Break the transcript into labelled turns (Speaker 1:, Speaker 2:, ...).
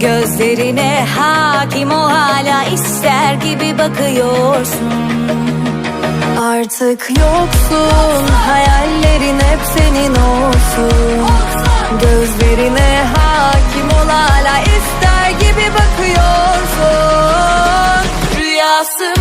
Speaker 1: Gözlerine hakim o hala ister gibi bakıyorsun.
Speaker 2: Artık yoksun Hayallerin hep senin olsun. Gözlerine hakim ol hala ister gibi bakıyorsun. Rüyası